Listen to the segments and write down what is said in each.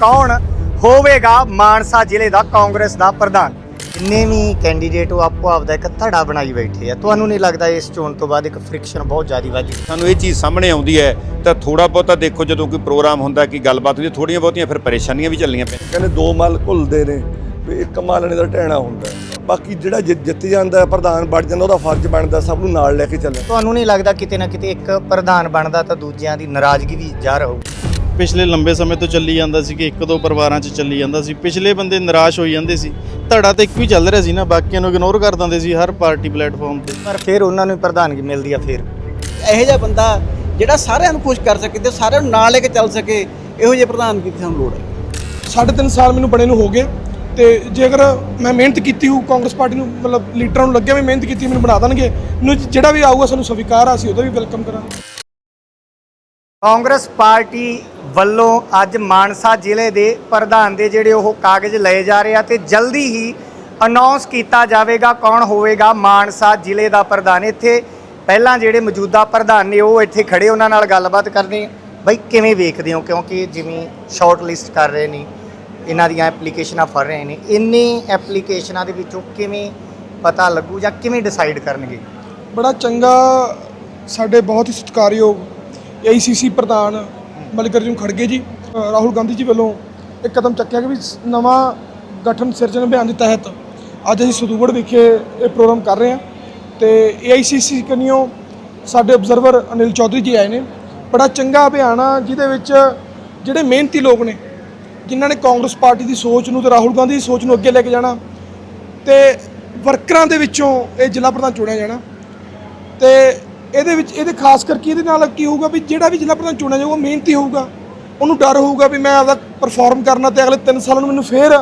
ਕੌਣ ਹੋਵੇਗਾ ਮਾਨਸਾ ਜ਼ਿਲ੍ਹੇ ਦਾ ਕਾਂਗਰਸ ਦਾ ਪ੍ਰਧਾਨ? ਜਿੰਨੇ ਵੀ ਕੈਂਡੀਡੇਟ ਉਹ ਆਪੋ ਆਪਦਾ ਇੱਕ ਧੜਾ ਬਣਾਈ ਬੈਠੇ ਆ। ਤੁਹਾਨੂੰ ਨਹੀਂ ਲੱਗਦਾ ਇਸ ਚੋਣ ਤੋਂ ਬਾਅਦ ਇੱਕ ਫ੍ਰਿਕਸ਼ਨ ਬਹੁਤ ਜ਼ਿਆਦਾ ਵਧੀ ਸਾਨੂੰ ਇਹ ਚੀਜ਼ ਸਾਹਮਣੇ ਆਉਂਦੀ ਹੈ ਤਾਂ ਥੋੜਾ ਬਹੁਤਾ ਦੇਖੋ ਜਦੋਂ ਕੋਈ ਪ੍ਰੋਗਰਾਮ ਹੁੰਦਾ ਕਿ ਗੱਲਬਾਤ ਹੁੰਦੀ ਥੋੜੀਆਂ ਬਹੁਤੀਆਂ ਫਿਰ ਪਰੇਸ਼ਾਨੀਆਂ ਵੀ ਚੱਲਣੀਆਂ ਪੈ ਕਹਿੰਦੇ ਦੋ ਮਲ ਘੁਲਦੇ ਨੇ। ਵੀ ਇੱਕ ਮਾਲਣੇ ਦਾ ਟਹਿਣਾ ਹੁੰਦਾ ਹੈ। ਬਾਕੀ ਜਿਹੜਾ ਜਿੱਤ ਜਾਂਦਾ ਹੈ, ਪ੍ਰਧਾਨ ਬਣ ਜਾਂਦਾ ਉਹਦਾ ਫਰਜ਼ ਬਣਦਾ ਸਭ ਨੂੰ ਨਾਲ ਲੈ ਕੇ ਚੱਲਣਾ। ਤੁਹਾਨੂੰ ਨਹੀਂ ਲੱਗਦਾ ਕਿਤੇ ਨਾ ਕਿਤੇ ਇੱਕ ਪ੍ਰਧਾਨ ਬਣਦਾ ਤਾਂ ਦੂਜਿਆਂ ਦੀ ਨਾਰਾਜ਼ਗੀ ਵੀ ਜ਼ਾਹਰ ਹੋਊ ਪਿਛਲੇ ਲੰਬੇ ਸਮੇਂ ਤੋਂ ਚੱਲੀ ਜਾਂਦਾ ਸੀ ਕਿ ਇੱਕ ਦੋ ਪਰਿਵਾਰਾਂ 'ਚ ਚੱਲੀ ਜਾਂਦਾ ਸੀ। ਪਿਛਲੇ ਬੰਦੇ ਨਿਰਾਸ਼ ਹੋਈ ਜਾਂਦੇ ਸੀ। ਧੜਾ ਤਾਂ ਇੱਕ ਵੀ ਚੱਲ ਰਿਹਾ ਸੀ ਨਾ ਬਾਕੀਆਂ ਨੂੰ ਇਗਨੋਰ ਕਰ ਦਿੰਦੇ ਸੀ ਹਰ ਪਾਰਟੀ ਪਲੇਟਫਾਰਮ ਤੇ। ਪਰ ਫਿਰ ਉਹਨਾਂ ਨੂੰ ਹੀ ਪ੍ਰਧਾਨਗੀ ਮਿਲਦੀ ਆ ਫਿਰ। ਇਹੋ ਜਿਹਾ ਬੰਦਾ ਜਿਹੜਾ ਸਾਰਿਆਂ ਨੂੰ ਖੁਸ਼ ਕਰ ਸਕੇ ਤੇ ਸਾਰਿਆਂ ਨੂੰ ਨਾਲ ਲੈ ਕੇ ਚੱਲ ਸਕੇ ਇਹੋ ਜਿਹੇ ਪ੍ਰਧਾਨਗੀ ਦੀ ਸਾਨੂੰ ਲੋੜ ਹੈ। ਸਾਢੇ ਤਿੰਨ ਸਾਲ ਮੈਨੂੰ ਬਣੇ ਨੂੰ ਹੋ ਗਏ। ਤੇ ਜੇਕਰ ਮੈਂ ਮਿਹਨਤ ਕੀਤੀ ਹੋਊ, ਕਾਂਗਰਸ ਪਾਰਟੀ ਨੂੰ, ਮਤਲਬ ਲੀਡਰਾਂ ਨੂੰ ਲੱਗਿਆ ਵੀ ਮਿਹਨਤ ਕੀਤੀ, ਮੈਨੂੰ ਬਣਾ ਦੇਣਗੇ। ਮੈਨੂੰ ਜਿਹੜਾ ਵੀ ਆਊਗਾ, ਸਾਨੂੰ ਸਵੀਕਾਰ ਆ, ਅਸੀਂ ਉਹਦਾ ਵੀ ਵੈਲਕਮ ਕਰਾਂਗੇ। ਕਾਂਗਰਸ ਪਾਰਟੀ ਵੱਲੋਂ ਅੱਜ ਮਾਨਸਾ ਜ਼ਿਲ੍ਹੇ ਦੇ ਪ੍ਰਧਾਨ ਦੇ ਜਿਹੜੇ ਉਹ ਕਾਗਜ਼ ਲਏ ਜਾ ਰਹੇ ਆ ਤੇ ਜਲਦੀ ਹੀ ਅਨਾਉਂਸ ਕੀਤਾ ਜਾਵੇਗਾ ਕੌਣ ਹੋਵੇਗਾ ਮਾਨਸਾ ਜ਼ਿਲ੍ਹੇ ਦਾ ਪ੍ਰਧਾਨ। ਇੱਥੇ ਪਹਿਲਾਂ ਜਿਹੜੇ ਮੌਜੂਦਾ ਪ੍ਰਧਾਨ ਨੇ, ਉਹ ਇੱਥੇ ਖੜੇ, ਉਹਨਾਂ ਨਾਲ ਗੱਲਬਾਤ ਕਰਦੇ ਬਈ, ਕਿਵੇਂ ਵੇਖਦੇ ਹੋ? ਕਿਉਂਕਿ ਜਿਵੇਂ ਸ਼ਾਰਟ ਲਿਸਟ ਕਰ ਰਹੇ ਨੇ। ਇਹਨਾਂ ਦੀਆਂ ਐਪਲੀਕੇਸ਼ਨਾਂ ਫੜ ਰਹੇ ਨੇ। ਇੰਨੀ ਐਪਲੀਕੇਸ਼ਨਾਂ ਦੇ ਵਿੱਚੋਂ ਕਿਵੇਂ ਪਤਾ ਲੱਗੂ ਜਾਂ ਕਿਵੇਂ ਡਿਸਾਈਡ ਕਰਨਗੇ? ਬੜਾ ਚੰਗਾ ਸਾਡੇ ਬਹੁਤ ਹੀ ਸਤਿਕਾਰਯੋਗ ਏਆਈਸੀਸੀ ਪ੍ਰਧਾਨ ਮਲਿਕਾਰਜੁਨ ਖੜਗੇ ਜੀ। ਰਾਹੁਲ ਗਾਂਧੀ ਜੀ ਵੱਲੋਂ ਇੱਕ ਕਦਮ ਚੱਕਿਆ ਕਿ ਵੀ ਨਵਾਂ ਗਠਨ ਸਿਰਜਣ ਅਭਿਆਨ ਦੇ ਤਹਿਤ ਅੱਜ ਅਸੀਂ ਸਦੂਗੜ ਵਿਖੇ ਇਹ ਪ੍ਰੋਗਰਾਮ ਕਰ ਰਹੇ ਹਾਂ ਤੇ ਏਆਈਸੀਸੀ ਕਨੀਓ ਸਾਡੇ ਆਬਜ਼ਰਵਰ ਅਨਿਲ ਚੌਧਰੀ ਜੀ ਆਏ ਨੇ। ਬੜਾ ਚੰਗਾ ਅਭਿਆਨ ਆ ਜਿਹਦੇ ਵਿੱਚ ਜਿਹੜੇ ਮਿਹਨਤੀ ਲੋਕ ਨੇ ਜਿਨ੍ਹਾਂ ਨੇ ਕਾਂਗਰਸ ਪਾਰਟੀ ਦੀ ਸੋਚ ਨੂੰ ਤੇ ਰਾਹੁਲ ਗਾਂਧੀ ਦੀ ਸੋਚ ਨੂੰ ਅੱਗੇ ਲੈ ਕੇ ਜਾਣਾ ਤੇ ਵਰਕਰਾਂ ਦੇ ਵਿੱਚੋਂ ਇਹ ਜ਼ਿਲ੍ਹਾ ਪ੍ਰਧਾਨ ਚੁਣਿਆ ਜਾਣਾ ਤੇ ਇਹਦੇ ਵਿੱਚ, ਇਹਦੇ ਖਾਸ ਕਰਕੇ ਇਹਦੇ ਨਾਲ ਕੀ ਹੋਊਗਾ ਵੀ ਜਿਹੜਾ ਵੀ ਜ਼ਿਲ੍ਹਾ ਪ੍ਰਧਾਨ ਚੁਣਿਆ ਜਾਊਗਾ ਮਿਹਨਤੀ ਹੋਊਗਾ, ਉਹਨੂੰ ਡਰ ਹੋਊਗਾ ਵੀ ਮੈਂ ਆਪਦਾ ਪਰਫਾਰਮ ਕਰਨਾ ਤੇ ਅਗਲੇ 3 ਸਾਲਾਂ ਨੂੰ ਮੈਨੂੰ ਫੇਰ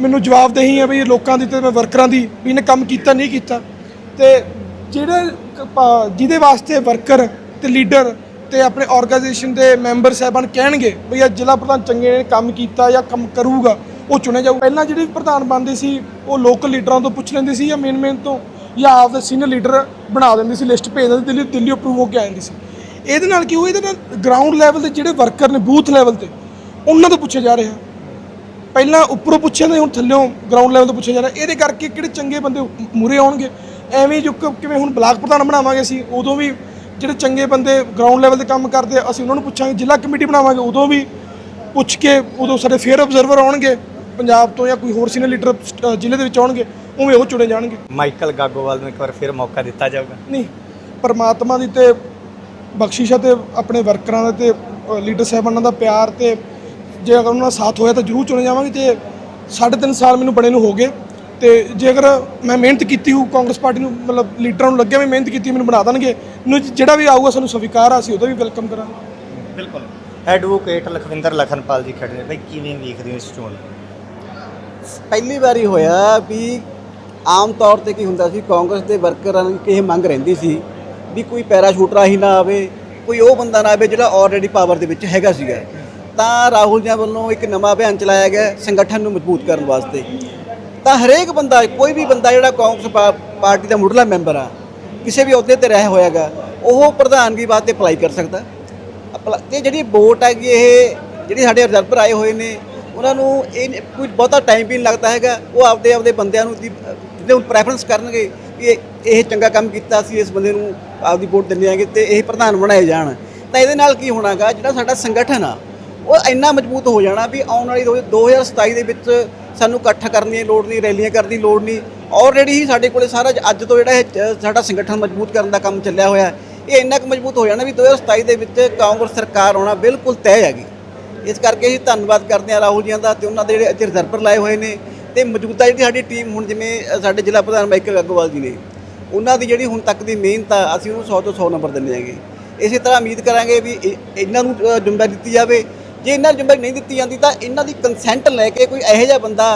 ਮੈਨੂੰ ਜਵਾਬ ਦੇਹੀ ਹੈ ਵੀ ਲੋਕਾਂ ਦੀ ਤੇ ਮੈਂ ਵਰਕਰਾਂ ਦੀ ਵੀ ਇਹਨੇ ਕੰਮ ਕੀਤਾ, ਨਹੀਂ ਕੀਤਾ ਤੇ ਜਿਹੜੇ ਜਿਹਦੇ ਵਾਸਤੇ ਵਰਕਰ ਤੇ ਲੀਡਰ ਤੇ ਆਪਣੇ ਆਰਗੇਨਾਈਜੇਸ਼ਨ ਦੇ ਮੈਂਬਰ ਸਾਹਿਬਾਨ ਕਹਿਣਗੇ ਵੀ ਇਹ ਜ਼ਿਲ੍ਹਾ ਪ੍ਰਧਾਨ ਚੰਗੇ ਨੇ, ਕੰਮ ਕੀਤਾ ਜਾਂ ਕੰਮ ਕਰੂਗਾ, ਉਹ ਚੁਣਿਆ ਜਾਊ। ਪਹਿਲਾਂ ਜਿਹੜੇ ਪ੍ਰਧਾਨ ਬਣਦੇ ਸੀ, ਉਹ ਲੋਕਲ ਲੀਡਰਾਂ ਤੋਂ ਪੁੱਛ ਲੈਂਦੇ ਸੀ ਜਾਂ ਮੇਨ ਮੇਨ ਤੋਂ, ਜਾਂ ਆਪਦੇ ਸੀਨੀਅਰ ਲੀਡਰ ਬਣਾ ਦਿੰਦੇ ਸੀ ਲਿਸਟ ਭੇਜ ਦਿੰਦੇ ਦਿੱਲੀ ਦਿੱਲੀ ਅਪਰੂਵ ਹੋ ਕੇ ਆ ਜਾਂਦੀ ਸੀ। ਇਹਦੇ ਨਾਲ ਕੀ ਹੋਇਆ, ਇਹਦੇ ਨਾਲ ਗਰਾਊਂਡ ਲੈਵਲ ਤੇ ਜਿਹੜੇ ਵਰਕਰ ਨੇ ਬੂਥ ਲੈਵਲ ਤੇ, ਉਹਨਾਂ ਤੋਂ ਪੁੱਛਿਆ ਜਾ ਰਿਹਾ। ਪਹਿਲਾਂ ਉੱਪਰੋਂ ਪੁੱਛਿਆ ਤੇ ਹੁਣ ਥੱਲੇੋਂ ਗਰਾਊਂਡ ਲੈਵਲ ਤੋਂ ਪੁੱਛਿਆ ਜਾ ਰਿਹਾ। ਇਹਦੇ ਕਰਕੇ ਕਿਹੜੇ ਚੰਗੇ ਬੰਦੇ ਮੂਰੇ ਆਉਣਗੇ? ਐਵੇਂ ਜੋ ਕਿਵੇਂ ਹੁਣ ਬਲਾਕ ਪ੍ਰਧਾਨ ਬਣਾਵਾਂਗੇ ਸੀ ਉਦੋਂ ਵੀ ਜਿਹੜੇ ਚੰਗੇ ਬੰਦੇ ਗਰਾਊਂਡ ਲੈਵਲ ਤੇ ਕੰਮ ਕਰਦੇ ਆ ਅਸੀਂ ਉਹਨਾਂ ਨੂੰ ਪੁੱਛਾਂਗੇ ਜ਼ਿਲ੍ਹਾ ਕਮੇਟੀ ਬਣਾਵਾਂਗੇ ਉਦੋਂ ਵੀ ਪੁੱਛ ਕੇ ਉਦੋਂ ਸਾਡੇ ਫੇਅਰ ਆਬਜ਼ਰਵਰ ਆਉਣਗੇ ਪੰਜਾਬ ਤੋਂ ਜਾਂ ਕੋਈ ਹੋਰ ਸੀਨੀਅਰ ਲੀਡਰ ਜ਼ਿਲ੍ਹੇ ਦੇ ਵਿੱਚ ਆਉਣਗੇ ਉਵੇਂ ਉਹ ਚੁਣੇ ਜਾਣਗੇ। ਮਾਈਕਲ ਗਾਗੋਵਾਲ ਨੂੰ ਇੱਕ ਵਾਰ ਫਿਰ ਮੌਕਾ ਦਿੱਤਾ ਜਾਊਗਾ। ਨਹੀਂ ਪਰਮਾਤਮਾ ਦੀ ਤੇ ਬਖਸ਼ਿਸ਼ ਹੈ ਤੇ ਆਪਣੇ ਵਰਕਰਾਂ ਦਾ ਤੇ ਲੀਡਰ ਸਾਹਿਬਾਨਾਂ ਦਾ ਪਿਆਰ ਤੇ ਜੇ ਅਗਰ ਉਹਨਾਂ ਦਾ ਸਾਥ ਹੋਇਆ ਤਾਂ ਜ਼ਰੂਰ ਚੁਣੇ ਜਾਵਾਂਗੇ ਤੇ ਸਾਢੇ ਤਿੰਨ ਸਾਲ ਮੈਨੂੰ ਬਣੇ ਨੂੰ ਹੋ ਗਏ। ਤੇ ਜੇਕਰ ਮੈਂ ਮਿਹਨਤ ਕੀਤੀ ਹੋ ਕਾਂਗਰਸ ਪਾਰਟੀ ਨੂੰ ਮਤਲਬ ਲੀਡਰਾਂ ਨੂੰ ਲੱਗਿਆ ਵੀ ਮਿਹਨਤ ਕੀਤੀ ਮੈਨੂੰ ਬਣਾ ਦੇਣਗੇ। ਮੈਨੂੰ ਜਿਹੜਾ ਵੀ ਆਊਗਾ ਸਾਨੂੰ ਸਵੀਕਾਰ ਆ ਅਸੀਂ ਉਹਦਾ ਵੀ ਵੈਲਕਮ ਕਰਾਂਗੇ। ਬਿਲਕੁਲ। ਐਡਵੋਕੇਟ ਲਖਵਿੰਦਰ ਲਖਨਪਾਲ ਜੀ ਖੜੇ ਨੇ। ਬਈ ਕਿਵੇਂ ਵੇਖਦੇ ਹੋ ਇਸ ਚੋਣ? ਨੂੰ? ਪਹਿਲੀ ਵਾਰੀ ਹੋਇਆ ਵੀ ਆਮ ਤੌਰ ਤੇ ਕੀ ਹੁੰਦਾ ਸੀ ਕਾਂਗਰਸ ਦੇ ਵਰਕਰਾਂ ਨੂੰ ਇਹ ਮੰਗ ਰਹਿੰਦੀ ਸੀ ਵੀ ਕੋਈ ਪੈਰਾਸ਼ੂਟਰ ਹੀ ਨਾ ਆਵੇ ਕੋਈ ਉਹ ਬੰਦਾ ਨਾ ਆਵੇ ਜਿਹੜਾ ਆਲਰੇਡੀ ਪਾਵਰ ਦੇ ਵਿੱਚ ਹੈਗਾ ਸੀਗਾ। ਤਾਂ ਰਾਹੁਲ ਜੀ ਵੱਲੋਂ ਇੱਕ ਨਵਾਂ ਅਭਿਆਨ ਚਲਾਇਆ ਗਿਆ ਸੰਗਠਨ ਨੂੰ ਮਜ਼ਬੂਤ ਕਰਨ ਵਾਸਤੇ। ਤਾਂ ਹਰੇਕ ਬੰਦਾ, ਕੋਈ ਵੀ ਬੰਦਾ ਜਿਹੜਾ ਕਾਂਗਰਸ ਪਾ- ਪਾਰਟੀ ਦਾ ਮੁੱਢਲਾ ਮੈਂਬਰ ਆ, ਕਿਸੇ ਵੀ ਅਹੁਦੇ ਤੇ ਰਹਿ ਹੋਇਆਗਾ, ਉਹ ਪ੍ਰਧਾਨਗੀ ਵਾਸਤੇ ਅਪਲਾਈ ਕਰ ਸਕਦਾ। ਅਪਲਾ- ਤੇ ਜਿਹੜੀ ਵੋਟ ਹੈਗੀ ਇਹ, ਜਿਹੜੀ ਸਾਡੇ ਰਿਜ਼ਰਵਰ ਆਏ ਹੋਏ ਨੇ, ਉਹਨਾਂ ਨੂੰ ਇਹ ਕੋਈ ਬਹੁਤਾ ਟਾਈਮ ਵੀ ਨਹੀਂ ਲੱਗਦਾ ਹੈਗਾ, ਉਹ ਆਪਦੇ ਆਪਦੇ ਬੰਦਿਆਂ ਨੂੰ ਦੀ- ਜਿਹਦੇ ਨੂੰ ਪ੍ਰੈਫਰੈਂਸ ਕਰਨਗੇ ਵੀ ਇਹ ਇਹ ਚੰਗਾ ਕੰਮ ਕੀਤਾ ਸੀ, ਇਸ ਬੰਦੇ ਨੂੰ ਆਪਦੀ ਵੋਟ ਦਿੰਦੇ ਆਂਗੇ ਤੇ ਇਹ ਪ੍ਰਧਾਨ ਬਣਾਏ ਜਾਣ। ਤਾਂ ਇਹਦੇ ਨਾਲ ਕੀ ਹੋਣਾਗਾ, ਜਿਹੜਾ ਸਾਡਾ ਸੰਗਠਨ ਆ, ਉਹ ਇੰਨਾ ਮਜ਼ਬੂਤ ਹੋ ਜਾਣਾ ਵੀ ਆਉਣ ਵਾਲੀ ਦੋ- 2027 ਦੇ ਵਿੱਚ ਸਾਨੂੰ ਇਕੱਠ ਕਰਨ ਦੀ ਲੋੜ ਨਹੀਂ ਰੈਲੀਆਂ ਕਰਨ ਦੀ ਲੋੜ ਨਹੀਂ। ਆਲਰੇਡੀ ਹੀ ਸਾਡੇ ਕੋਲੇ ਸਾਰਾ ਅੱਜ ਤੋਂ ਜਿਹੜਾ ਇਹ ਚ- ਸਾਡਾ ਸੰਗਠਨ ਮਜ਼ਬੂਤ ਕਰਨ ਦਾ ਕੰਮ ਚੱਲਿਆ ਹੋਇਆ ਇਹ ਇੰਨਾ ਕੁ ਮਜ਼ਬੂਤ ਹੋ ਜਾਣਾ ਵੀ 2027 ਦੇ ਵਿੱਚ ਕਾਂਗਰਸ ਸਰਕਾਰ ਆਉਣਾ ਬਿਲਕੁਲ ਤੈਅ ਹੈਗੀ। ਇਸ ਕਰਕੇ ਅਸੀਂ ਧੰਨਵਾਦ ਕਰਦੇ ਹਾਂ ਰਾਹੁਲ ਜੀਆਂ ਦਾ ਤੇ ਉਹਨਾਂ ਦੇ ਜਿਹੜੇ ਇੱਥੇ ਰਿਜ਼ਰਵਰ ਲਾਏ ਹੋਏ ਨੇ ਤੇ ਮੌਜੂਦਾ ਜਿਹੜੀ ਸਾਡੀ ਟੀਮ ਹੁਣ ਜਿਵੇਂ ਸਾਡੇ ਜ਼ਿਲ੍ਹਾ ਪ੍ਰਧਾਨ ਮਾਈਕਲ ਅਗਰਵਾਲ ਜੀ ਨੇ ਉਹਨਾਂ ਦੀ ਜਿਹੜੀ ਹੁਣ ਤੱਕ ਦੀ ਮਿਹਨਤ ਆ ਅਸੀਂ ਉਹਨੂੰ 100 ਤੋਂ 100 ਨੰਬਰ ਦਿੰਦੇ ਹਾਂਗੇ। ਇਸੇ ਤਰ੍ਹਾਂ ਉਮੀਦ ਕਰਾਂਗੇ ਵੀ ਇਹ- ਇਹਨਾਂ ਨੂੰ ਅ, ਜ਼ਿੰਮੇਵਾਰੀ ਦਿੱਤੀ ਜਾਵੇ। ਜੇ ਇਹਨਾਂ ਨੂੰ ਜ਼ਿੰਮੇਵਾਰੀ ਨਹੀਂ ਦਿੱਤੀ ਜਾਂਦੀ ਤਾਂ ਇਹਨਾਂ ਦੀ ਕੰਸੈਂਟ ਲੈ ਕੇ ਕੋਈ ਇਹੋ ਜਿਹਾ ਬੰਦਾ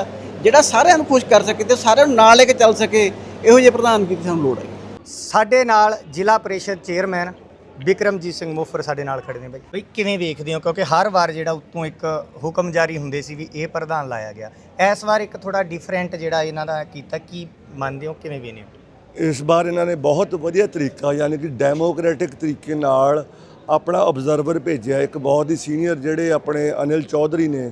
ਜਿਹੜਾ ਸਾਰਿਆਂ ਨੂੰ ਖੁਸ਼ ਕਰ ਸਕੇ ਤੇ ਸਾਰਿਆਂ ਨੂੰ ਨਾਲ ਲੈ ਕੇ ਚੱਲ ਸਕੇ ਇਹੋ ਜਿਹੇ ਪ੍ਰਧਾਨਗੀ ਦੀ ਸਾਨੂੰ ਲੋੜ ਹੈ? ਸਾਡੇ ਨਾਲ ਜ਼ਿਲ੍ਹਾ ਪ੍ਰੀਸ਼ਦ ਚੇਅਰਮੈਨ ਵਿਕਰਮਜੀਤ ਸਿੰਘ ਮੁਫਰ ਸਾਡੇ ਨਾਲ ਖੜੇ ਨੇ ਬਈ। ਬਈ ਕਿਵੇਂ ਵੇਖਦੇ ਹੋ? ਕਿਉਂਕਿ ਹਰ ਵਾਰ ਜਿਹੜਾ ਉੱਤੋਂ ਇੱਕ ਹੁਕਮ ਜਾਰੀ ਹੁੰਦੇ ਸੀ ਵੀ ਇਹ ਪ੍ਰਧਾਨ ਲਾਇਆ ਗਿਆ। ਇਸ ਵਾਰ ਇੱਕ ਥੋੜਾ ਡਿਫਰੈਂਟ ਜਿਹੜਾ ਇਹਨਾਂ ਦਾ ਕੀਤਾ ਕੀ ਮੰਨਦੇ ਹੋ? ਕਿਵੇਂ ਵੇਨੇ ਹੋ? ਇਸ ਵਾਰ ਇਹਨਾਂ ਨੇ ਬਹੁਤ ਵਧੀਆ ਤਰੀਕਾ ਯਾਨੀ ਕਿ ਡੈਮੋਕ੍ਰੈਟਿਕ ਤਰੀਕੇ ਨਾਲ ਆਪਣਾ ਆਬਜ਼ਰਵਰ ਭੇਜਿਆ। ਇੱਕ ਬਹੁਤ ਹੀ ਸੀਨੀਅਰ ਜਿਹੜੇ ਆਪਣੇ ਅਨਿਲ ਚੌਧਰੀ ਨੇ,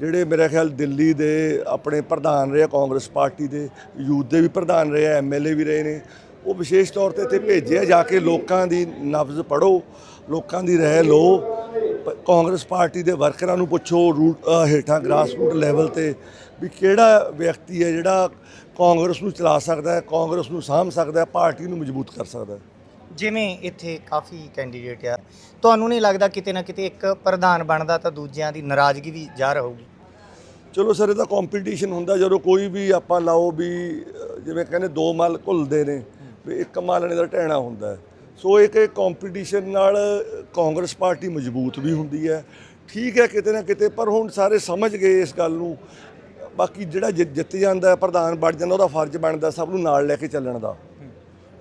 ਜਿਹੜੇ ਮੇਰੇ ਖਿਆਲ ਦਿੱਲੀ ਦੇ ਆਪਣੇ ਪ੍ਰਧਾਨ ਰਹੇ ਕਾਂਗਰਸ ਪਾਰਟੀ ਦੇ, ਯੂਥ ਦੇ ਵੀ ਪ੍ਰਧਾਨ ਰਹੇ ਆ ਐਮਐਲਏ ਵੀ ਰਹੇ ਨੇ। ਉਹ ਵਿਸ਼ੇਸ਼ ਤੌਰ ਤੇ ਇੱਥੇ ਭੇਜਿਆ ਜਾ ਕੇ ਲੋਕਾਂ ਦੀ ਨਬਜ਼ ਪੜੋ ਲੋਕਾਂ ਦੀ ਰਹਿ ਲਓ। ਕਾਂਗਰਸ ਪਾਰਟੀ ਦੇ ਵਰਕਰਾਂ ਨੂੰ ਪੁੱਛੋ, ਰੂਟ ਹੇਠਾਂ ਗ੍ਰਾਸਰੂਟ ਲੈਵਲ ਤੇ ਵੀ ਕਿਹੜਾ ਵਿਅਕਤੀ ਹੈ ਜਿਹੜਾ ਕਾਂਗਰਸ ਨੂੰ ਚਲਾ ਸਕਦਾ ਹੈ, ਕਾਂਗਰਸ ਨੂੰ ਸਾਂਭ ਸਕਦਾ ਹੈ, ਪਾਰਟੀ ਨੂੰ ਮਜ਼ਬੂਤ ਕਰ ਸਕਦਾ ਹੈ। ਜਿਵੇਂ ਇੱਥੇ ਕਾਫੀ ਕੈਂਡੀਡੇਟ ਆ। ਤੁਹਾਨੂੰ ਨਹੀਂ ਲੱਗਦਾ ਕਿਤੇ ਨਾ ਕਿਤੇ ਇੱਕ ਪ੍ਰਧਾਨ ਬਣਦਾ ਤਾਂ ਦੂਜਿਆਂ ਦੀ ਨਾਰਾਜ਼ਗੀ ਵੀ ਜਾ ਹੋਊਗੀ ਚਲੋ ਸਰ ਇਹਦਾ ਕੰਪੀਟੀਸ਼ਨ ਹੁੰਦਾ। ਜਦੋਂ ਕੋਈ ਵੀ ਆਪਾਂ ਲਾਓ ਵੀ, ਜਿਵੇਂ ਕਹਿੰਦੇ ਦੋ ਮਲ ਘੁਲਦੇ ਨੇ, ਵੀ ਇੱਕ ਮਾਲਣੇ ਦਾ ਟਹਿਣਾ ਹੁੰਦਾ ਸੋ ਇੱਕ ਇਹ ਕੰਪੀਟੀਸ਼ਨ ਨਾਲ ਕਾਂਗਰਸ ਪਾਰਟੀ ਮਜ਼ਬੂਤ ਵੀ ਹੁੰਦੀ ਹੈ। ਠੀਕ ਹੈ ਕਿਤੇ ਨਾ ਕਿਤੇ, ਪਰ ਹੁਣ ਸਾਰੇ ਸਮਝ ਗਏ ਇਸ ਗੱਲ ਨੂੰ। ਬਾਕੀ ਜਿਹੜਾ ਜਿ- ਜਿੱਤ ਜਾਂਦਾ, ਪ੍ਰਧਾਨ ਬਣ ਜਾਂਦਾ, ਉਹਦਾ ਫਰਜ਼ ਬਣਦਾ ਸਭ ਨੂੰ ਨਾਲ ਲੈ ਕੇ ਚੱਲਣ ਦਾ।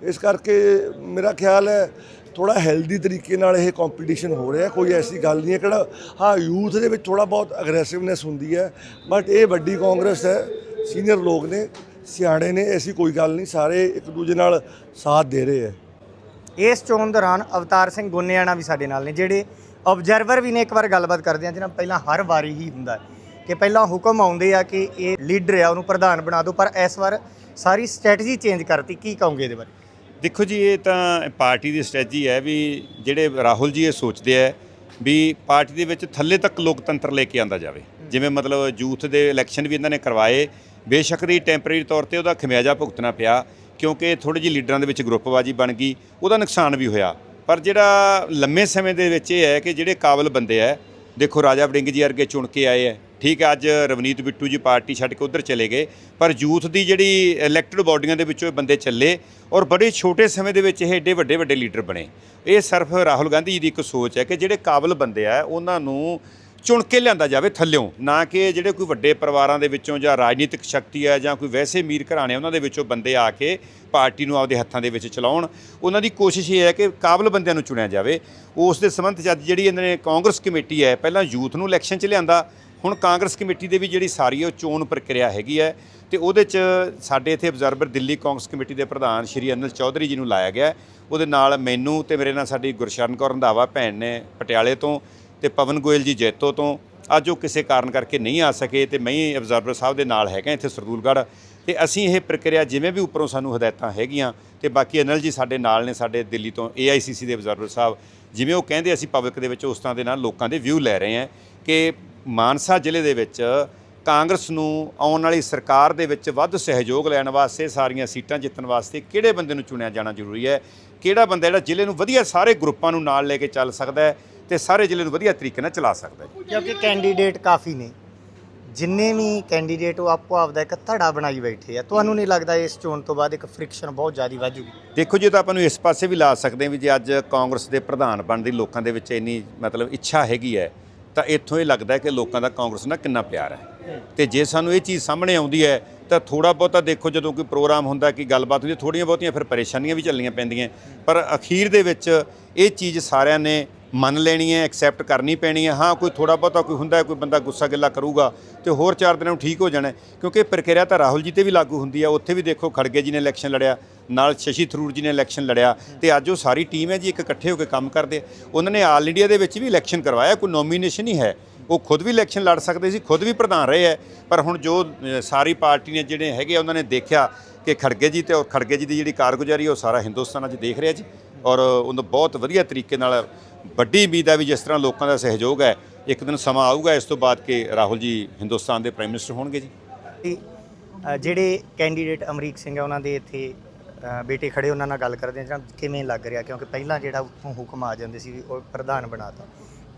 ਇਸ ਕਰਕੇ ਮੇਰਾ ਖਿਆਲ ਹੈ ਥੋੜਾ ਹੈਲਦੀ ਤਰੀਕੇ ਨਾਲ ਇਹ ਕੰਪੀਟੀਸ਼ਨ ਹੋ ਰਿਹਾ, ਕੋਈ ਐਸੀ ਗੱਲ ਨਹੀਂ ਹੈ ਕਿਹੜਾ, ਹਾਂ ਯੂਥ ਦੇ ਵਿੱਚ ਥੋੜਾ ਬਹੁਤ ਅਗਰੈਸਿਵਨੈਸ ਹੁੰਦੀ ਹੈ ਬਟ ਇਹ ਵੱਡੀ ਕਾਂਗਰਸ ਹੈ ਸੀਨੀਅਰ ਲੋਕ ਨੇ, ਸਿਆਣੇ ਨੇ, ਐਸੀ ਕੋਈ ਗੱਲ ਨਹੀਂ, ਸਾਰੇ ਇੱਕ ਦੂਜੇ ਨਾਲ ਸਾਥ ਦੇ ਰਹੇ ਹੈ। ਇਸ ਚੋਣ ਦੌਰਾਨ ਅਵਤਾਰ ਸਿੰਘ ਗੁੰਨਿਆਣਾ ਵੀ ਸਾਡੇ ਨਾਲ ਨੇ, ਜਿਹੜੇ ਆਬਜ਼ਰਵਰ ਵੀ ਨੇ, ਇੱਕ ਵਾਰ ਗੱਲਬਾਤ ਕਰਦੇ ਆ ਜਿਹਨਾਂ ਪਹਿਲਾਂ ਹਰ ਵਾਰੀ ਹੀ ਹੁੰਦਾ ਕਿ ਪਹਿਲਾਂ ਹੁਕਮ ਆਉਂਦੇ ਆ ਕਿ ਇਹ ਲੀਡਰ ਆ, ਉਹਨੂੰ ਪ੍ਰਧਾਨ ਬਣਾ ਦਿਓ, ਪਰ ਇਸ ਵਾਰ ਸਾਰੀ ਸਟ੍ਰੈਟਜੀ ਚੇਂਜ ਕਰਤੀ, ਕੀ ਕਹੋਗੇ ਇਹਦੇ ਬਾਰੇ? ਦੇਖੋ ਜੀ, ਇਹ ਤਾਂ ਪਾਰਟੀ ਦੀ ਸਟ੍ਰੈਟਜੀ ਹੈ ਵੀ ਜਿਹੜੇ ਰਾਹੁਲ ਜੀ ਇਹ ਸੋਚਦੇ ਆ ਵੀ ਪਾਰਟੀ ਦੇ ਵਿੱਚ ਥੱਲੇ ਤੱਕ ਲੋਕਤੰਤਰ ਲੈ ਕੇ ਆਂਦਾ ਜਾਵੇ। ਜਿਵੇਂ ਮਤਲਬ ਯੂਥ ਦੇ ਇਲੈਕਸ਼ਨ ਵੀ ਇਹਨਾਂ ਨੇ ਕਰਵਾਏ, ਬੇਸ਼ੱਕ ਦੀ ਟੈਂਪਰੇਰੀ ਤੌਰ ਤੇ ਉਹਦਾ ਖਮਿਆਜਾ ਭੁਗਤਣਾ ਪਿਆ, ਕਿਉਂਕਿ ਥੋੜੀ ਜਿਹੀ ਲੀਡਰਾਂ ਦੇ ਵਿੱਚ ਗਰੁੱਪਬਾਜੀ ਬਣ ਗਈ, ਉਹਦਾ ਨੁਕਸਾਨ ਵੀ ਹੋਇਆ। ਪਰ ਜਿਹੜਾ ਲੰਮੇ ਸਮੇਂ ਦੇ ਵਿੱਚ ਇਹ ਹੈ ਕਿ ਜਿਹੜੇ ਕਾਬਲ ਬੰਦੇ ਆ ਦੇਖੋ ਰਾਜਾ ਵੜਿੰਗ ਜੀ ਵਰਗੇ ਚੁਣ ਕੇ ਆਏ ਹੈ ਠੀਕ ਹੈ ਅੱਜ ਰਵਨੀਤ ਬਿੱਟੂ ਜੀ ਪਾਰਟੀ ਛੱਡ ਕੇ ਉਧਰ ਚਲੇ ਗਏ, ਪਰ ਯੂਥ ਦੀ ਜਿਹੜੀ ਇਲੈਕਟਡ ਬਾਡੀਆਂ ਦੇ ਵਿੱਚੋਂ ਇਹ ਬੰਦੇ ਚੱਲੇ ਔਰ ਬੜੇ ਛੋਟੇ ਸਮੇਂ ਦੇ ਵਿੱਚ ਇਹ ਏਡੇ ਵੱਡੇ ਵੱਡੇ ਲੀਡਰ ਬਣੇ। ਇਹ ਸਿਰਫ ਰਾਹੁਲ ਗਾਂਧੀ ਜੀ ਦੀ ਇੱਕ ਸੋਚ ਹੈ ਕਿ ਜਿਹੜੇ ਕਾਬਲ ਬੰਦੇ ਆ, ਉਹਨਾਂ ਨੂੰ ਚੁਣ ਕੇ ਲਿਆਂਦਾ ਜਾਵੇ ਥੱਲਿਓਂ, ਨਾ ਕਿ ਜਿਹੜੇ ਕੋਈ ਵੱਡੇ ਪਰਿਵਾਰਾਂ ਦੇ ਵਿੱਚੋਂ ਜਾਂ ਰਾਜਨੀਤਿਕ ਸ਼ਕਤੀ ਹੈ ਜਾਂ ਕੋਈ ਵੈਸੇ ਅਮੀਰ ਘਰਾਣੇ ਉਹਨਾਂ ਦੇ ਵਿੱਚੋਂ ਬੰਦੇ ਆ ਕੇ ਪਾਰਟੀ ਨੂੰ ਆਪਦੇ ਹੱਥਾਂ ਦੇ ਵਿੱਚ ਚਲਾਉਣ। ਉਹਨਾਂ ਦੀ ਕੋਸ਼ਿਸ਼ ਇਹ ਹੈ ਕਿ ਕਾਬਲ ਬੰਦਿਆਂ ਨੂੰ ਚੁਣਿਆ ਜਾਵੇ। ਉਸ ਦੇ ਸੰਬੰਧ 'ਚ ਜਿਹੜੀ ਇਹਨਾਂ ਨੇ ਕਾਂਗਰਸ ਕਮੇਟੀ ਹੈ, ਪਹਿਲਾਂ ਯੂਥ ਨੂੰ ਇਲੈਕਸ਼ਨ 'ਚ ਲਿਆਂਦਾ ਹੁਣ ਕਾਂਗਰਸ ਕਮੇਟੀ ਦੇ ਵੀ ਜਿਹੜੀ ਸਾਰੀ ਉਹ ਚੋਣ ਪ੍ਰਕਿਰਿਆ ਹੈਗੀ ਹੈ ਤੇ ਉਹਦੇ 'ਚ ਸਾਡੇ ਇੱਥੇ ਅਬਜ਼ਰਵਰ ਦਿੱਲੀ ਕਾਂਗਰਸ ਕਮੇਟੀ ਦੇ ਪ੍ਰਧਾਨ ਸ਼੍ਰੀ ਅਨਿਲ ਚੌਧਰੀ ਜੀ ਨੂੰ ਲਾਇਆ ਗਿਆ। ਉਹਦੇ ਨਾਲ ਮੈਨੂੰ ਤੇ ਮੇਰੇ ਨਾਲ ਸਾਡੀ ਗੁਰਸ਼ਰਨ ਕੌਰ ਰੰਧਾਵਾ ਭੈਣ ਨੇ ਪਟਿਆਲੇ ਤੋਂ ਤੇ ਪਵਨ ਗੋਇਲ ਜੀ ਜੈਤੋ ਤੋਂ। ਅੱਜ ਉਹ ਕਿਸੇ ਕਾਰਨ ਕਰਕੇ ਨਹੀਂ ਆ ਸਕੇ ਤੇ ਮੈਂ ਹੀ ਅਬਜ਼ਰਵਰ ਸਾਹਿਬ ਦੇ ਨਾਲ ਹੈਗਾ ਇੱਥੇ ਸਰਦੂਲਗੜ੍ਹ। ਤੇ ਅਸੀਂ ਇਹ ਪ੍ਰਕਿਰਿਆ ਜਿਵੇਂ ਵੀ ਉੱਪਰੋਂ ਸਾਨੂੰ ਹਦਾਇਤਾਂ ਹੈਗੀਆਂ ਤੇ ਬਾਕੀ ਅਨਿਲ ਜੀ ਸਾਡੇ ਨਾਲ ਨੇ ਸਾਡੇ ਦਿੱਲੀ ਤੋਂ AICC ਦੇ ਅਬਜ਼ਰਵਰ ਸਾਹਿਬ। ਜਿਵੇਂ ਉਹ ਕਹਿੰਦੇ ਅਸੀਂ ਪਬਲਿਕ ਦੇ ਵਿੱਚ ਉਸ ਤਰ੍ਹਾਂ ਦੇ ਨਾਲ ਲੋਕਾਂ ਦੇ ਵਿਊ ਲੈ ਰਹੇ ਹਾਂ ਕਿ ਮਾਨਸਾ ਜ਼ਿਲ੍ਹੇ ਦੇ ਵਿੱਚ ਕਾਂਗਰਸ ਨੂੰ ਆਉਣ ਵਾਲੀ ਸਰਕਾਰ ਦੇ ਵਿੱਚ ਵੱਧ ਸਹਿਯੋਗ ਲੈਣ ਵਾਸਤੇ ਸਾਰੀਆਂ ਸੀਟਾਂ ਜਿੱਤਣ ਵਾਸਤੇ ਕਿਹੜੇ ਬੰਦੇ ਨੂੰ ਚੁਣਿਆ ਜਾਣਾ ਜ਼ਰੂਰੀ ਹੈ? ਕਿਹੜਾ ਬੰਦਾ ਜਿਹੜਾ ਜ਼ਿਲ੍ਹੇ ਨੂੰ ਵਧੀਆ ਸਾਰੇ ਗਰੁੱਪਾਂ ਨੂੰ ਨਾਲ ਲੈ ਕੇ ਚੱਲ ਸਕਦਾ ਹੈ ਤੇ ਸਾਰੇ ਜ਼ਿਲ੍ਹੇ ਨੂੰ ਵਧੀਆ ਤਰੀਕੇ ਨਾਲ ਚਲਾ ਸਕਦਾ ਹੈ? ਕਿਉਂਕਿ ਕੈਂਡੀਡੇਟ ਕਾਫੀ ਨੇ। ਜਿੰਨੇ ਵੀ ਕੈਂਡੀਡੇਟ ਉਹ ਆਪੋ ਆਪਦਾ ਇੱਕ ਧੜਾ ਬਣਾਈ ਬੈਠੇ ਆ। ਤੁਹਾਨੂੰ ਨਹੀਂ ਲੱਗਦਾ ਇਸ ਚੋਣ ਤੋਂ ਬਾਅਦ ਇੱਕ ਫ੍ਰਿਕਸ਼ਨ ਬਹੁਤ ਜ਼ਿਆਦਾ ਵਧੂਗੀ ਦੇਖੋ ਜੇ ਤਾਂ ਆਪਾਂ ਨੂੰ ਇਸ ਪਾਸੇ ਵੀ ਲਾ ਸਕਦੇ ਹਾਂ ਵੀ ਜੇ ਅੱਜ ਕਾਂਗਰਸ ਦੇ ਪ੍ਰਧਾਨ ਬਣਨ ਦੀ ਲੋਕਾਂ ਦੇ ਵਿੱਚ ਇੰਨੀ ਮਤਲਬ ਇੱਛਾ ਹੈਗੀ ਹੈ ਤਾਂ ਇੱਥੋਂ ਇਹ ਲੱਗਦਾ ਕਿ ਲੋਕਾਂ ਦਾ ਕਾਂਗਰਸ ਨਾਲ ਕਿੰਨਾ ਪਿਆਰ ਹੈ। ਤੇ ਜੇ ਸਾਨੂੰ ਇਹ ਚੀਜ਼ ਸਾਹਮਣੇ ਆਉਂਦੀ ਹੈ, ਤਾਂ ਥੋੜਾ ਬਹੁਤਾ ਦੇਖੋ ਜਦੋਂ ਕੋਈ ਪ੍ਰੋਗਰਾਮ ਹੁੰਦਾ ਕਿ ਗੱਲਬਾਤ ਹੁੰਦੀ ਥੋੜੀਆਂ ਬਹੁਤੀਆਂ ਫਿਰ ਪਰੇਸ਼ਾਨੀਆਂ ਵੀ ਚੱਲਣੀਆਂ ਪੈਂਦੀਆਂ। ਪਰ ਅਖੀਰ ਦੇ ਵਿੱਚ ਇਹ ਚੀਜ਼ ਸਾਰਿਆਂ ਨੇ ਮੰਨ ਲੈਣੀ ਹੈ ਐਕਸੈਪਟ ਕਰਨੀ ਪੈਣੀ ਹੈ। ਹਾਂ ਕੋਈ ਥੋੜਾ ਬਹੁਤਾ ਕੋਈ ਹੁੰਦਾ ਕੋਈ ਬੰਦਾ ਗੁੱਸਾ ਗਿੱਲਾ ਕਰੂਗਾ ਤੇ ਹੋਰ ਚਾਰ ਦਿਨਾਂ ਨੂੰ ਠੀਕ ਹੋ ਜਾਣਾ ਕਿਉਂਕਿ ਪ੍ਰਕਿਰਿਆ ਤਾਂ ਰਾਹੁਲ ਜੀ ਤੇ ਵੀ ਲਾਗੂ ਹੁੰਦੀ ਹੈ ਉੱਥੇ ਵੀ ਦੇਖੋ ਖੜਗੇ ਜੀ ਨੇ ਇਲੈਕਸ਼ਨ ਲੜਿਆ ਨਾਲ ਸ਼ਸ਼ੀ ਥਰੂਰ ਜੀ ਨੇ ਇਲੈਕਸ਼ਨ ਲੜਿਆ ਤੇ ਅੱਜ ਉਹ ਸਾਰੀ ਟੀਮ ਹੈ ਜੀ ਇੱਕ ਇਕੱਠੇ ਹੋ ਕੇ ਕੰਮ ਕਰਦੇ ਉਹਨਾਂ ਨੇ ਆਲ ਇੰਡੀਆ ਦੇ ਵਿੱਚ ਵੀ ਇਲੈਕਸ਼ਨ ਕਰਵਾਇਆ ਕੋਈ ਨੋਮੀਨੇਸ਼ਨ ਹੀ ਹੈ। ਉਹ ਖੁਦ ਵੀ ਇਲੈਕਸ਼ਨ ਲੜ ਸਕਦੇ ਸੀ ਖੁਦ ਵੀ ਪ੍ਰਧਾਨ ਰਹੇ ਹੈ। ਪਰ ਹੁਣ ਜੋ ਸਾਰੀ ਪਾਰਟੀ ਨੇ ਜਿਹੜੇ ਹੈਗੇ ਆ, ਉਹਨਾਂ ਨੇ ਦੇਖਿਆ ਕਿ ਖੜਗੇ ਜੀ ਤੇ ਔਰ ਖੜਗੇ ਜੀ ਦੀ ਜਿਹੜੀ ਕਾਰਗੁਜ਼ਾਰੀ ਉਹ ਸਾਰਾ ਹਿੰਦੁਸਤਾਨ ਅੱਜ ਦੇਖ ਰਿਹਾ ਜੀ। ਔਰ ਉਹਨੂੰ ਬਹੁਤ ਵਧੀਆ ਤਰੀਕੇ ਨਾਲ ਵੱਡੀ ਉਮੀਦ ਹੈ ਵੀ ਜਿਸ ਤਰ੍ਹਾਂ ਲੋਕਾਂ ਦਾ ਸਹਿਯੋਗ ਹੈ ਇੱਕ ਦਿਨ ਸਮਾਂ ਆਊਗਾ ਇਸ ਤੋਂ ਬਾਅਦ ਕਿ ਰਾਹੁਲ ਜੀ ਹਿੰਦੁਸਤਾਨ ਦੇ ਪ੍ਰਾਈਮ ਮਿਨਿਸਟਰ ਹੋਣਗੇ ਜੀ। ਜਿਹੜੇ ਕੈਂਡੀਡੇਟ ਅਮਰੀਕ ਸਿੰਘ ਆ ਉਹਨਾਂ ਦੇ ਇੱਥੇ ਬੇਟੇ ਖੜੇ ਉਹਨਾਂ ਨਾਲ ਗੱਲ ਕਰਦੇ ਆ ਜਾਂ ਕਿਵੇਂ ਲੱਗ ਰਿਹਾ? ਕਿਉਂਕਿ ਪਹਿਲਾਂ ਜਿਹੜਾ ਉੱਥੋਂ ਹੁਕਮ ਆ ਜਾਂਦੇ ਸੀ ਉਹ ਪ੍ਰਧਾਨ ਬਣਾਤਾ।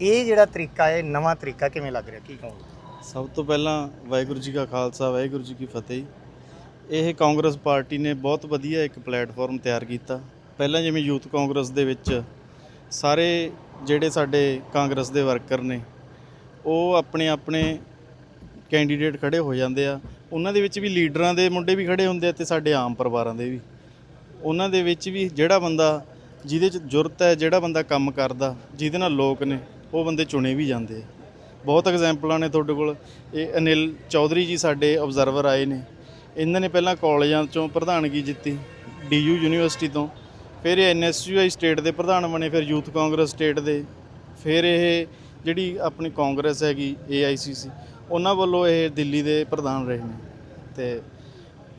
ਇਹ ਜਿਹੜਾ ਤਰੀਕਾ ਹੈ ਨਵਾਂ ਤਰੀਕਾ ਕਿਵੇਂ ਲੱਗ ਰਿਹਾ? ਕੀ ਕਹੋਗੇ? ਸਭ ਤੋਂ ਪਹਿਲਾਂ ਵਾਹਿਗੁਰੂ ਜੀ ਕਾ ਖਾਲਸਾ ਵਾਹਿਗੁਰੂ ਜੀ ਕੀ ਫਤਿਹ। ਇਹ ਕਾਂਗਰਸ ਪਾਰਟੀ ਨੇ ਬਹੁਤ ਵਧੀਆ ਇੱਕ ਪਲੇਟਫਾਰਮ ਤਿਆਰ ਕੀਤਾ। ਪਹਿਲਾਂ ਜਿਵੇਂ ਯੂਥ ਕਾਂਗਰਸ ਦੇ ਵਿੱਚ ਸਾਰੇ ਜਿਹੜੇ ਸਾਡੇ ਕਾਂਗਰਸ ਦੇ ਵਰਕਰ ਨੇ, ਉਹ ਆਪਣੇ ਆਪਣੇ ਕੈਂਡੀਡੇਟ ਖੜੇ ਹੋ ਜਾਂਦੇ ਆ। ਉਹਨਾਂ ਦੇ ਵਿੱਚ ਵੀ ਲੀਡਰਾਂ ਦੇ ਮੁੰਡੇ ਵੀ ਖੜੇ ਹੁੰਦੇ ਆ ਤੇ ਸਾਡੇ ਆਮ ਪਰਿਵਾਰਾਂ ਦੇ ਵੀ। ਉਹਨਾਂ ਦੇ ਵਿੱਚ ਵੀ ਜਿਹੜਾ ਬੰਦਾ ਜਿਹਦੇ 'ਚ ਜ਼ਰੂਰਤ ਹੈ, ਜਿਹੜਾ ਬੰਦਾ ਕੰਮ ਕਰਦਾ, ਜਿਹਦੇ ਨਾਲ ਲੋਕ ਨੇ, ਉਹ ਬੰਦੇ ਚੁਣੇ ਵੀ ਜਾਂਦੇ ਆ। ਬਹੁਤ ਐਗਜ਼ਾਮਪਲਾਂ ਨੇ ਤੁਹਾਡੇ ਕੋਲ। ਇਹ ਅਨਿਲ ਚੌਧਰੀ ਜੀ ਸਾਡੇ ਆਬਜ਼ਰਵਰ ਆਏ ਨੇ। ਇਹਨਾਂ ਨੇ ਪਹਿਲਾਂ ਕਾਲਜਾਂ ਚੋਂ ਪ੍ਰਧਾਨਗੀ ਜਿੱਤੀ ਡੀਯੂ ਯੂਨੀਵਰਸਿਟੀ ਤੋਂ। ਫਿਰ ਇਹ ਐਨਐਸਯੂਆਈ ਸਟੇਟ ਦੇ ਪ੍ਰਧਾਨ ਬਣੇ, ਫਿਰ ਯੂਥ ਕਾਂਗਰਸ ਸਟੇਟ ਦੇ। ਫਿਰ ਇਹ ਜਿਹੜੀ ਆਪਣੀ ਕਾਂਗਰਸ ਹੈਗੀ ਏਆਈਸੀਸੀ ਉਹਨਾਂ ਵੱਲੋਂ ਇਹ ਦਿੱਲੀ ਦੇ ਪ੍ਰਧਾਨ ਰਹੇ ਨੇ। ਤੇ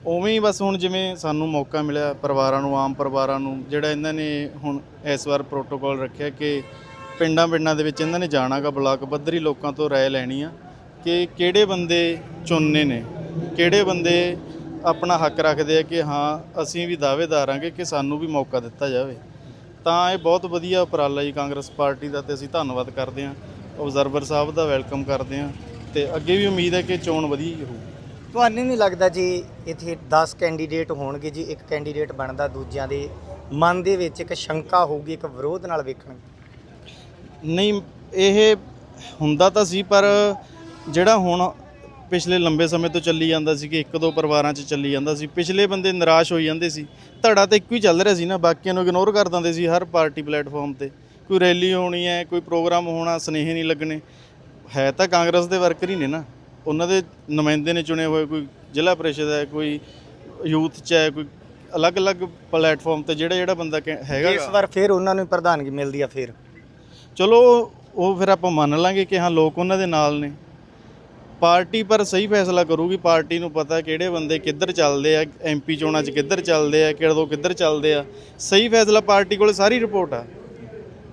ਉਵੇਂ ਹੀ ਬਸ ਹੁਣ ਜਿਵੇਂ ਸਾਨੂੰ ਮੌਕਾ ਮਿਲਿਆ, ਪਰਿਵਾਰਾਂ ਨੂੰ, ਆਮ ਪਰਿਵਾਰਾਂ ਨੂੰ, ਜਿਹੜਾ ਇਹਨਾਂ ਨੇ ਹੁਣ ਇਸ ਵਾਰ ਪ੍ਰੋਟੋਕਾਲ ਰੱਖਿਆ ਕਿ ਪਿੰਡਾਂ ਪਿੰਡਾਂ ਦੇ ਵਿੱਚ ਇਹਨਾਂ ਨੇ ਜਾਣਾਗਾ ਬਲਾਕ ਪੱਧਰੀ ਲੋਕਾਂ ਤੋਂ ਰਾਏ ਲੈਣੀ ਆ ਕਿ ਕਿਹੜੇ ਬੰਦੇ ਚੁਣਨੇ ਨੇ, ਕਿਹੜੇ ਬੰਦੇ ਆਪਣਾ ਹੱਕ ਰੱਖਦੇ ਆ ਕਿ ਹਾਂ ਅਸੀਂ ਵੀ ਦਾਅਵੇਦਾਰ ਆਂਗੇ ਕਿ ਸਾਨੂੰ ਵੀ ਮੌਕਾ ਦਿੱਤਾ ਜਾਵੇ। ਤਾਂ ਇਹ ਬਹੁਤ ਵਧੀਆ ਉਪਰਾਲਾ ਜੀ ਕਾਂਗਰਸ ਪਾਰਟੀ ਦਾ ਤੇ ਅਸੀਂ ਧੰਨਵਾਦ ਕਰਦੇ ਹਾਂ। ਆਬਜ਼ਰਵਰ ਸਾਹਿਬ ਦਾ ਵੈਲਕਮ ਕਰਦੇ ਹਾਂ ਤੇ ਅੱਗੇ ਵੀ ਉਮੀਦ ਹੈ ਕਿ ਚੋਣ ਵਧੀਆ ਹੀ ਹੋਊ। ਤੁਹਾਨੂੰ ਨਹੀਂ ਲੱਗਦਾ ਜੀ ਇੱਥੇ 10 ਕੈਂਡੀਡੇਟ ਹੋਣਗੇ ਜੀ ਇੱਕ ਕੈਂਡੀਡੇਟ ਬਣਦਾ ਦੂਜਿਆਂ ਦੇ ਮਨ ਦੇ ਵਿੱਚ ਇੱਕ ਸ਼ੰਕਾ ਹੋਊਗੀ ਇੱਕ ਵਿਰੋਧ ਨਾਲ ਵੇਖਣਗੇ ਨਹੀਂ ਇਹ ਹੁੰਦਾ ਤਾਂ ਸੀ ਪਰ ਜਿਹੜਾ ਹੁਣ ਪਿਛਲੇ ਲੰਬੇ ਸਮੇਂ ਤੋਂ ਚੱਲੀ ਜਾਂਦਾ ਸੀ ਕਿ ਇੱਕ ਦੋ ਪਰਿਵਾਰਾਂ 'ਚ ਚੱਲੀ ਜਾਂਦਾ ਸੀ। ਪਿਛਲੇ ਬੰਦੇ ਨਿਰਾਸ਼ ਹੋਈ ਜਾਂਦੇ ਸੀ। ਧੜਾ ਤਾਂ ਇੱਕੋ ਹੀ ਚੱਲ ਰਿਹਾ ਸੀ ਨਾ ਬਾਕੀਆਂ ਨੂੰ ਇਗਨੋਰ ਕਰ ਦਿੰਦੇ ਸੀ ਹਰ ਪਾਰਟੀ ਪਲੇਟਫਾਰਮ ਤੇ। ਕੋਈ ਰੈਲੀ ਹੋਣੀ ਹੈ ਕੋਈ ਪ੍ਰੋਗਰਾਮ ਹੋਣਾ ਸੁਨੇਹੇ ਨਹੀਂ ਲੱਗਣੇ। ਹੈ ਤਾਂ ਕਾਂਗਰਸ ਦੇ ਵਰਕਰ ਹੀ ਨੇ ਨਾ। ਉਹਨਾਂ ਦੇ ਨੁਮਾਇੰਦੇ ਨੇ ਚੁਣੇ ਹੋਏ ਕੋਈ ਜ਼ਿਲ੍ਹਾ ਪ੍ਰੀਸ਼ਦ ਹੈ ਕੋਈ ਯੂਥ 'ਚ ਹੈ ਕੋਈ ਅਲੱਗ-ਅਲੱਗ ਪਲੇਟਫਾਰਮ ਤੇ ਜਿਹੜਾ ਜਿਹੜਾ ਬੰਦਾ ਹੈਗਾ ਇਸ ਵਾਰ ਫਿਰ ਉਹਨਾਂ ਨੂੰ ਪ੍ਰਧਾਨਗੀ ਮਿਲਦੀ ਆ ਫਿਰ। ਚਲੋ ਉਹ ਫਿਰ ਆਪਾਂ ਮੰਨ ਲਾਂਗੇ ਕਿ ਹਾਂ ਲੋਕ ਉਹਨਾਂ ਦੇ ਨਾਲ ਨੇ। ਪਾਰਟੀ ਪਰ ਸਹੀ ਫੈਸਲਾ ਕਰੂਗੀ, ਪਾਰਟੀ ਨੂੰ ਪਤਾ ਕਿਹੜੇ ਬੰਦੇ ਕਿੱਧਰ ਚੱਲਦੇ ਆ ਐਮਪੀ ਚੋਣਾਂ 'ਚ ਕਿੱਧਰ ਚੱਲਦੇ ਆ, ਕਿਹੜੋ ਕਿੱਧਰ ਚੱਲਦੇ ਆ। ਸਹੀ ਫੈਸਲਾ ਪਾਰਟੀ ਕੋਲ ਸਾਰੀ ਰਿਪੋਰਟ ਆ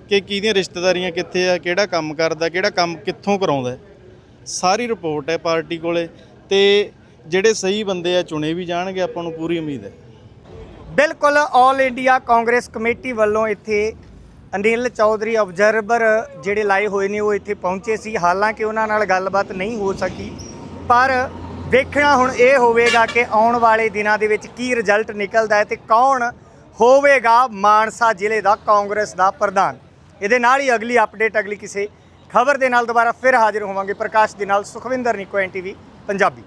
ਕਿ ਕਿਹਦੀਆਂ ਰਿਸ਼ਤੇਦਾਰੀਆਂ ਕਿੱਥੇ ਆ, ਕਿਹੜਾ ਕੰਮ ਕਰਦਾ, ਕਿਹੜਾ ਕੰਮ ਕਿੱਥੋਂ ਕਰਾਉਂਦਾ। ਸਾਰੀ ਰਿਪੋਰਟ ਹੈ ਪਾਰਟੀ ਕੋਲੇ ਤੇ ਜਿਹੜੇ ਸਹੀ ਬੰਦੇ ਆ ਚੁਣੇ ਵੀ ਜਾਣਗੇ, ਆਪਾਂ ਨੂੰ ਪੂਰੀ ਉਮੀਦ ਹੈ। ਬਿਲਕੁਲ ਆਲ ਇੰਡੀਆ ਕਾਂਗਰਸ ਕਮੇਟੀ ਵੱਲੋਂ ਇੱਥੇ ਅਨਿਲ ਚੌਧਰੀ ਆਬਜ਼ਰਵਰ ਜਿਹੜੇ ਲਾਏ ਹੋਏ ਨੇ ਉਹ ਇੱਥੇ ਪਹੁੰਚੇ ਸੀ। ਹਾਲਾਂਕਿ ਉਹਨਾਂ ਨਾਲ ਗੱਲਬਾਤ ਨਹੀਂ ਹੋ ਸਕੀ, ਪਰ ਵੇਖਣਾ ਹੁਣ ਇਹ ਹੋਵੇਗਾ ਕਿ ਆਉਣ ਵਾਲੇ ਦਿਨਾਂ ਦੇ ਵਿੱਚ ਕੀ ਰਿਜ਼ਲਟ ਨਿਕਲਦਾ ਹੈ ਤੇ ਕੌਣ ਹੋਵੇਗਾ ਮਾਨਸਾ ਜ਼ਿਲ੍ਹੇ ਦਾ ਕਾਂਗਰਸ ਦਾ ਪ੍ਰਧਾਨ। ਇਹਦੇ ਨਾਲ ਹੀ ਅਗਲੀ ਅਪਡੇਟ ਅਗਲੀ ਕਿਸੇ ਖਬਰ ਦੇ ਨਾਲ ਦੁਬਾਰਾ ਫਿਰ ਹਾਜ਼ਰ ਹੋਵਾਂਗੇ। ਪ੍ਰਕਾਸ਼ ਦੇ ਨਾਲ ਸੁਖਵਿੰਦਰ ਨਿਕੋ ਐਨਟੀਵੀ ਪੰਜਾਬੀ।